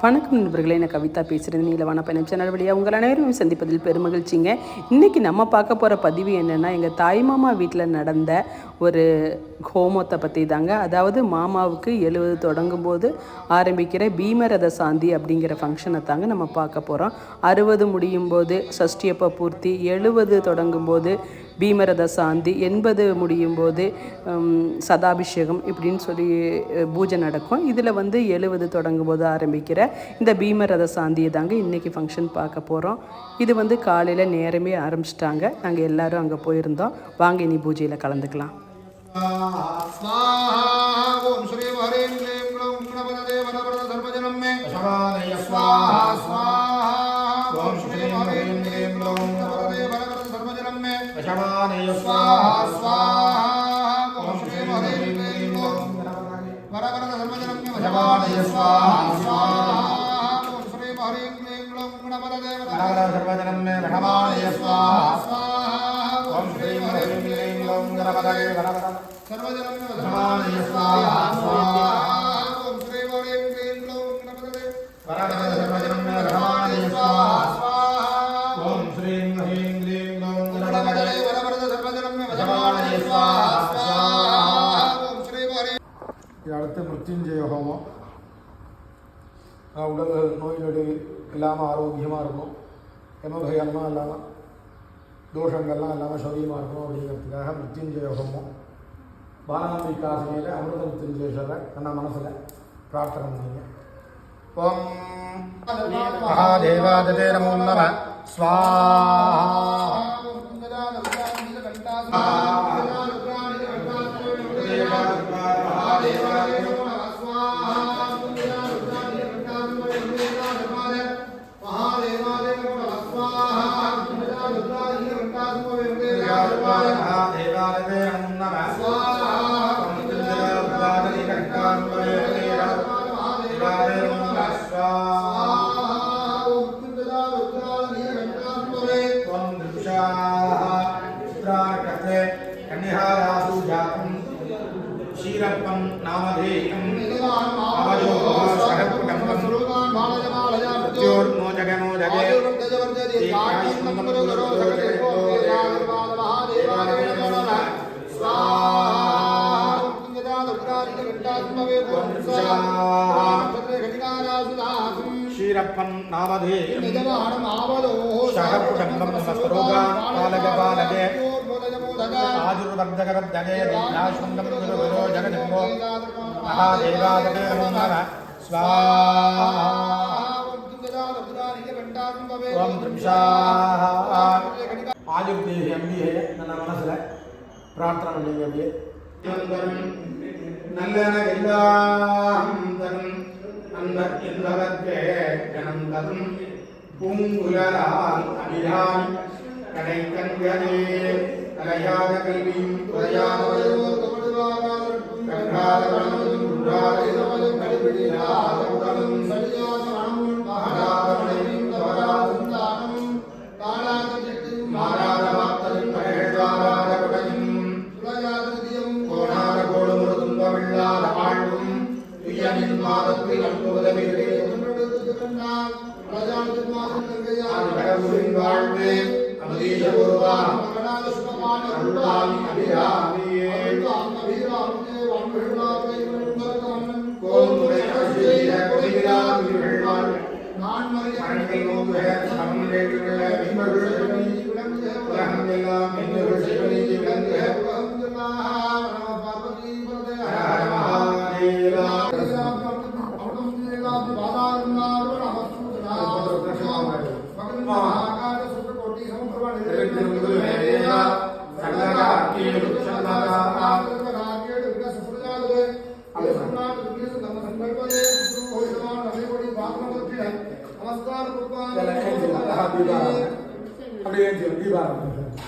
வணக்கம் நண்பர்களே நான் கவிதா பேசுகிறது நீலவான பயணம் சேனல் வழியாக உங்கள் அனைவரும் சந்திப்பதில் பெருமகிழ்ச்சிங்க. இன்றைக்கி நம்ம பார்க்க போகிற பதிவு என்னென்னா எங்கள் தாய்மாமா வீட்டில் நடந்த ஒரு ஹோமத்தை பற்றி தாங்க அதாவது மாமாவுக்கு எழுவது தொடங்கும் போது ஆரம்பிக்கிற பீமரத சாந்தி அப்படிங்கிற ஃபங்க்ஷனை தாங்க நம்ம பார்க்க போகிறோம் அறுபது முடியும் போது சஷ்டியப்ப பூர்த்தி எழுபது தொடங்கும் போது பீமரத சாந்தி எண்பது முடியும் போது சதாபிஷேகம் இப்படின்னு சொல்லி பூஜை நடக்கும் இதில் வந்து எழுபது தொடங்கும் போது ஆரம்பிக்கிற இந்த பீமரத சாந்தியை தாங்க இன்றைக்கி ஃபங்க்ஷன் பார்க்க போகிறோம் இது வந்து காலையில் நேரமே ஆரம்பிச்சிட்டாங்க நாங்கள் எல்லோரும் அங்கே போயிருந்தோம் வாங்க இனி பூஜையில் கலந்துக்கலாம் ஓம் ஸ்ரீ ஹரேம் க்ளம் குணபததே வரவரத தர்மஜனம் மே स्वाहा स्वाहा ॐ श्री हरीं क्लीं ग्लौं वरवरद सर्वजनं मे शवानय स्वाहा स्वाहा ॐ श्री हरीं क्लीं ग्लौं गणपतये नरवर सर्वजनं मे शवानय स्वाहा स्वाहा ॐ श्रीं ह्रीं क्लीं ग्लौं गणपतये वरवरद सर्वजनं मे शवानय स्वाहा स्वाहा ॐ श्री हरीं क्लीं ग्लौं गणपतये वरवरद सर्वजनं मे शवानय स्वाहा மருத்யுஞ்சய ஹோமம் உடல் நோய் நொடி இல்லாமல் ஆரோக்கியமாக இருக்கும் எமபயம்லாம் இல்லாமல் தோஷங்கள்லாம் இல்லாமல் சௌரியமாக இருக்கும் அப்படிங்கிறதுக்காக மிருத்யுஞ்சய ஹோமம் பாலாம்பிகாசனையில் அமிர்த மிருத்யுஞ்சயேஸ்வரரை நான் மனசில் பிரார்த்தனை பண்ணிங்க ஓம் மகாதேவா நமோ நம ஸ்வா క్షీరప్పన్ నామధే శహర్పుటంబం నమస్కరోగా బాలగ బాలగే ఆజుర్వర్ధగవర్ధగే విద్యాశృంగం గురుగురో జగదింబో நல்லன எல்லாம் தரும். அன்பர் என்பவர்க்கே கணம் தரும். பூங்குழலால் அபிராமி கடை கண்களே கலையாத கல்வியும் குறையாத வயதோ வயதும் கற்றாத மனமும் குன்றாத இதமதும் கடிபிடியாத மரணிகள் நோக்குக சமநிலையுள்ள 对吧他们也 đêm.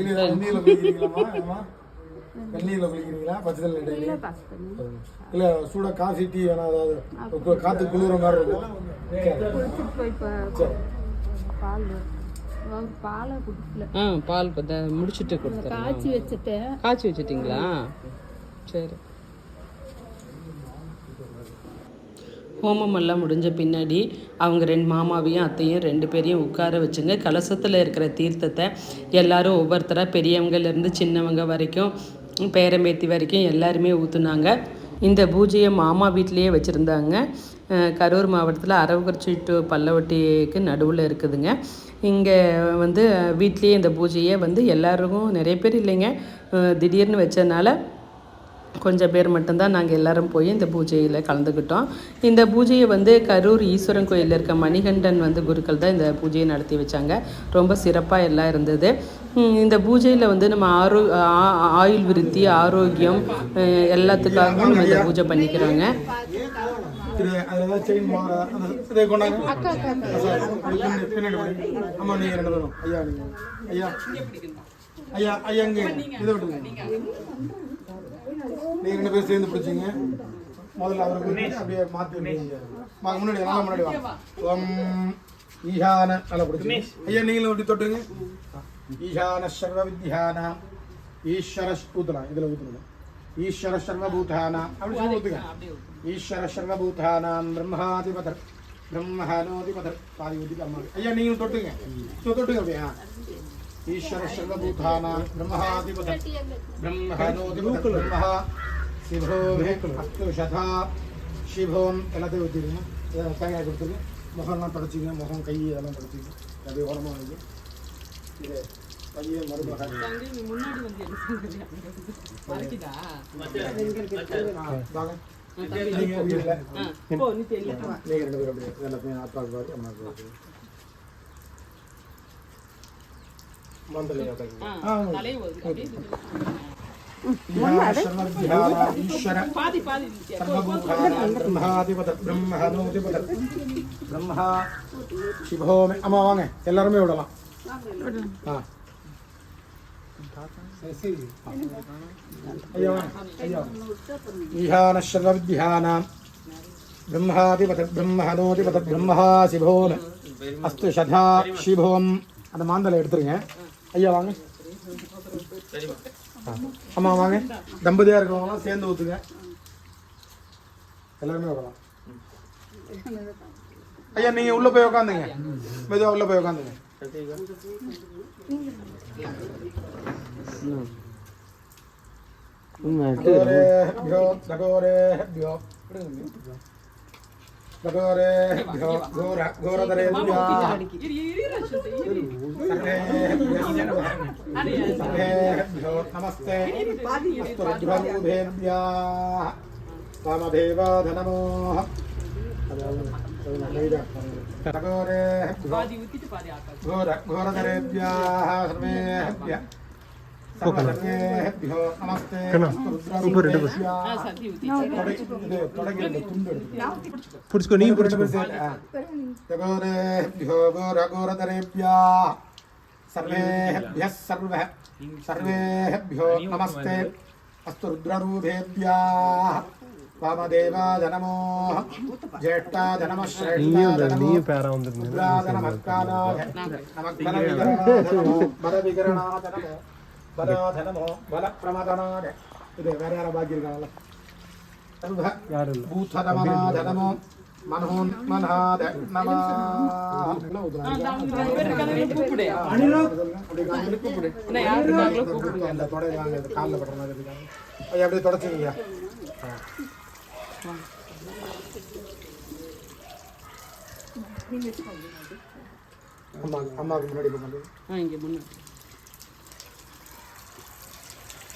குளிக்கிறீங்களாம்மா அம்மா வெந்நீர்ல குளிக்கிறீங்களா பச்சை தண்ணி டெய்லி இல்ல சூட காஃபி டீ வேணா ஏதாவது இப்ப காத்து குளிர மாதிரி இருக்கும். பால் முடிச்சுட்டு கொடுத்துறேன். காய்ச்சி வச்சுட்டு காய்ச்சி வச்சிட்டிங்களா? சரி. ஹோமம் எல்லாம் முடிஞ்ச பின்னாடி அவங்க ரெண்டு மாமாவையும் அத்தையும் ரெண்டு பேரையும் உட்கார வச்சுங்க. கலசத்தில் இருக்கிற தீர்த்தத்தை எல்லாரும் ஒவ்வொருத்தராக பெரியவங்கலேருந்து சின்னவங்க வரைக்கும் பேரம்பேத்தி வரைக்கும் எல்லாருமே ஊற்றுனாங்க இந்த பூஜையை மாமா வீட்டிலேயே வச்சுருந்தாங்க. கரூர் மாவட்டத்தில் அரவக்குறிச்சி டு பல்லவட்டிக்கு நடுவில் இருக்குதுங்க. இங்கே வந்து வீட்லேயே இந்த பூஜையை வந்து எல்லாருக்கும் நிறைய பேர் இல்லைங்க. திடீர்னு வச்சதுனால கொஞ்சம் பேர் மட்டும்தான் நாங்கள் எல்லோரும் போய் இந்த பூஜையில் கலந்துக்கிட்டோம் இந்த பூஜையை வந்து கரூர் ஈஸ்வரன் கோயிலில் இருக்க மணிகண்டன் வந்து குருக்கள் தான் இந்த பூஜையை நடத்தி வச்சாங்க. ரொம்ப சிறப்பாக எல்லாம் இருந்தது. இந்த பூஜையில் வந்து நம்ம ஆரோ ஆ- ஆயுள் விருத்தி ஆரோக்கியம் எல்லாத்துக்காகவும் நம்ம இந்த பூஜை பண்ணிக்கிறாங்க. ஐயா ஐயா. ஐயா ஐயா இதை விட்டுருங்க. நீங்க ரெண்டு பேரும் சேர்ந்து பிடிச்சிங்க. முதல்ல அவருக்கு விட்டு அப்படியே மாத்தி விட்டுருங்க வாங்க முன்னாடி நல்லா முன்னாடி வாங்க ஓம் ஈஷான நல்லா பிடிச்சி. ஐயா நீங்களும் அப்படி தொட்டுங்க ஈஷான சர்வ வித்யானா ஈஸ்வர ஊத்தலாம் இதுல ஊத்தணும் ஈஸ்வர சர்வபூதானா. அப்படி சொல்லி ஊத்துங்க. ஈஸ்வர சர்வபூதானாம் பிரம்மாதிபதர். பிரம்மஹானோதிபதர் பாதி ஊத்திட்டு அம்மா. ஐயா நீங்களும் தொட்டுங்க. தொ- தொட்டுங்க அப்படியா ஈஸ்வர சர்வபூதானாம் பிரம்மஹாதிபதர் பிரம்மஹானோதிபதர் பிரம்மஹா சிவோமே அஸ்து சதா சிவோம் எல்லாத்தையும் ஊற்றிடுங்க இதை தேங்காய் கொடுத்துருங்க முகம்லாம் தொடச்சிங்க முகம் கை இதெல்லாம் தொடச்சிங்க அப்படியே உரமாக வந்து இது கையை மருமக வாங்க நீங்க வீட்டில் நீங்க ரெண்டு பேரும் அப்படியே எல்லாத்தையும் அப்பாவுக்கு பாரு அம்மாவுக்கு பாரு மந்தலையா ஈஸ்வர பிரம்மாதிபத பிரம்மஹனோதிபத பிரம்மா சிவோமே அம்மா வாங்க. எல்லாருமே விடலாம். ஆ. பிரம்மஹனோதிபத பிரம்மஹா சிவோம் அஸ்து சதா சிவோம் அந்த மாந்தலை எடுத்துருங்க. ஐயா வாங்க. ஆமாம் வாங்க. தம்பதியாக இருக்கிறவங்களாம் சேர்ந்து ஊற்றுங்க எல்லாருமே வரலாம். ஐயா நீங்கள் உள்ளே போய் உக்காந்துங்க. மெதுவாக உள்ளே போய் உக்காந்துங்க. சகோரே சகோரே ಗೌರೇ ಗೌರ ಗೌರದರೆ ನಮಸ್ತೆ ಅಸ್ತು ರುದ್ರಮೂಭೇಭ್ಯ ಕಾಮಧೇವ ಧನಮೋಹ ಘೋರಧರೇಭ್ಯ ಸರ್ವೇಭ್ಯ పుడుచుకో నీ పుడుచుకో सर्वेभ्यः सर्वः सर्वेभ्यो नमस्ते। अस्तु रुद्ररूपेभ्याः वामदेवा जनमो। ज्येष्ठा जनमः श्रेष्ठा जनमो। रुद्रा जनमः काला। जनमः। வராதனமோ வல பிரமதனாக இது வேற யாரா பாக்கி இருக்காங்கல்ல பூத்ததமனாதனமோ மனோன் மனாத நம காலில் படுற மாதிரி இருக்காங்க அப்படியே முன்னாடி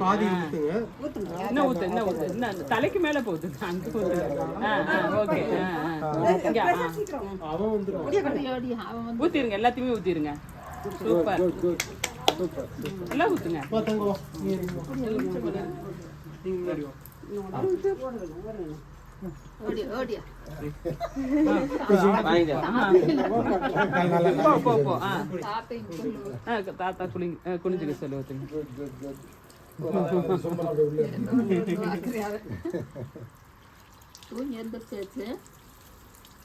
பாதி. இருக்குங்க இன்னும் ஊத்து இன்னும் ஊத்து அந்த தலைக்கு மேல போகுது அங்க ஊத்து ஆ ஆ ஓகே ஊத்திருங்க எல்லாத்தையுமே ஊத்திருங்க சூப்பர் எல்லாம் ஊத்துங்க தங்க வா நீ இருங்க. நீங்க தாத்தா குளி குனிஞ்சுக்க சொல்லு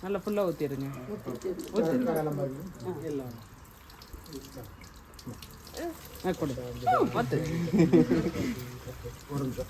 நல்லா ஃபுல்லா ஊற்றிடுங்க நல்லா ஆ, ஒரு நிமிஷம்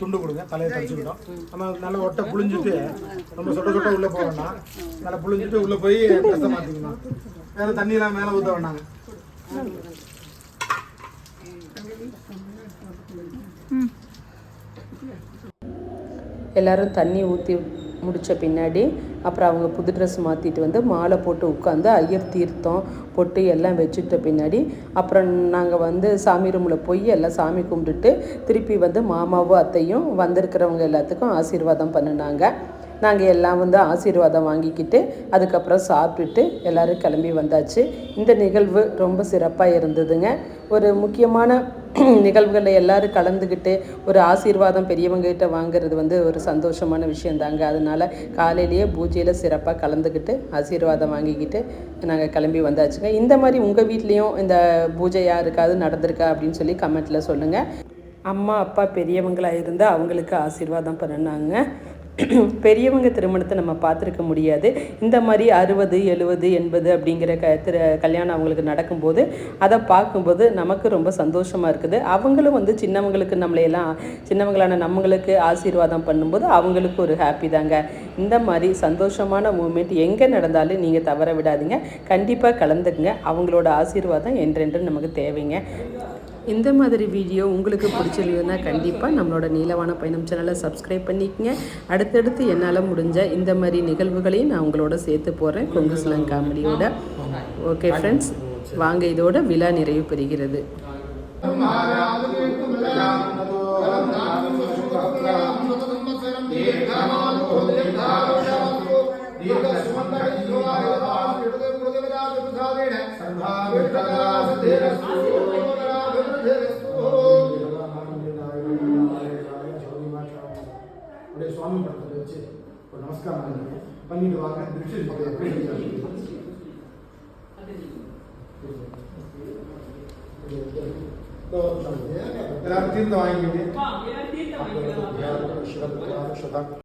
துண்டு கொடுங்க. தலையை தச்சுக்கிட்டோம் நம்ம நல்லா ஒட்டை புளிஞ்சிட்டு ரொம்ப சொட்ட சொட்ட உள்ள போக வேண்டாம். நல்லா புளிஞ்சிட்டு உள்ள போய் ட்ரெஸ்ஸை மாற்றிக்கணும் வேற தண்ணியெல்லாம் மேலே ஊற்ற வேண்டாங்க. எல்லாரும் தண்ணி ஊற்றி முடித்த பின்னாடி அப்புறம் அவங்க புது ட்ரெஸ் மாற்றிட்டு வந்து மாலை போட்டு உட்காந்து ஐயர் தீர்த்தம் பொட்டு எல்லாம் வச்சுட்ட பின்னாடி அப்புறம் நாங்கள் வந்து சாமி ரூமில் போய் எல்லாம் சாமி கும்பிட்டுட்டு திருப்பி வந்து மாமாவும் அத்தையும் வந்திருக்கிறவங்க எல்லாத்துக்கும் ஆசீர்வாதம் பண்ணினாங்க. நாங்கள் எல்லாம் வந்து ஆசீர்வாதம் வாங்கிக்கிட்டு அதுக்கப்புறம் சாப்பிட்டுட்டு எல்லாரும் கிளம்பி வந்தாச்சு. இந்த நிகழ்வு ரொம்ப சிறப்பாக இருந்ததுங்க. ஒரு முக்கியமான நிகழ்வுகளில் எல்லாரும் கலந்துக்கிட்டு ஒரு ஆசீர்வாதம் பெரியவங்ககிட்ட வாங்குறது வந்து ஒரு சந்தோஷமான விஷயந்தாங்க. அதனால் காலையிலேயே பூஜையில் சிறப்பாக கலந்துக்கிட்டு ஆசீர்வாதம் வாங்கிக்கிட்டு நாங்கள் கிளம்பி வந்தாச்சுங்க. இந்த மாதிரி உங்கள் வீட்லேயும் இந்த பூஜை யாருக்காவது நடந்திருக்கா அப்படின்னு சொல்லி கமெண்ட்டில் சொல்லுங்கள் அம்மா அப்பா பெரியவங்களாக இருந்தால் அவங்களுக்கு ஆசீர்வாதம் பண்ணினாங்க. பெரியவங்க திருமணத்தை நம்ம பார்த்துருக்க முடியாது. இந்த மாதிரி அறுபது எழுபது எண்பது அப்படிங்கிற க திரு கல்யாணம் அவங்களுக்கு நடக்கும்போது அதை பார்க்கும்போது நமக்கு ரொம்ப சந்தோஷமாக இருக்குது. அவங்களும் வந்து சின்னவங்களுக்கு நம்மளையெல்லாம் சின்னவங்களான நம்மங்களுக்கு ஆசீர்வாதம் பண்ணும்போது அவங்களுக்கு ஒரு ஹாப்பி தாங்க. இந்த மாதிரி சந்தோஷமான மூமெண்ட் எங்கே நடந்தாலும் நீங்கள் தவற விடாதீங்க. கண்டிப்பாக கலந்துக்குங்க. அவங்களோட ஆசீர்வாதம் என்றென்று நமக்கு தேவைங்க. இந்த மாதிரி வீடியோ உங்களுக்கு பிடிச்சிருந்ததுன்னா கண்டிப்பாக நம்மளோட நீலவான பயணம் சேனலை சப்ஸ்கிரைப் பண்ணிக்கங்க. அடுத்தடுத்து என்னால் முடிஞ்ச இந்த மாதிரி நிகழ்வுகளையும் நான் உங்களோட சேர்த்து போகிறேன் கொங்கு சிலங் காமெடியோட. ஓகே ஃப்ரெண்ட்ஸ் வாங்க இதோட விழா நிறைவு பெறுகிறது. அப்படியே ஒரு நமஸ்காரம் பண்ணுங்க பண்ணிட்டு வாங்க திருச்சி பக்கத்தில் எல்லாரும் தீர்த்தம் வாங்கிக்கிட்டு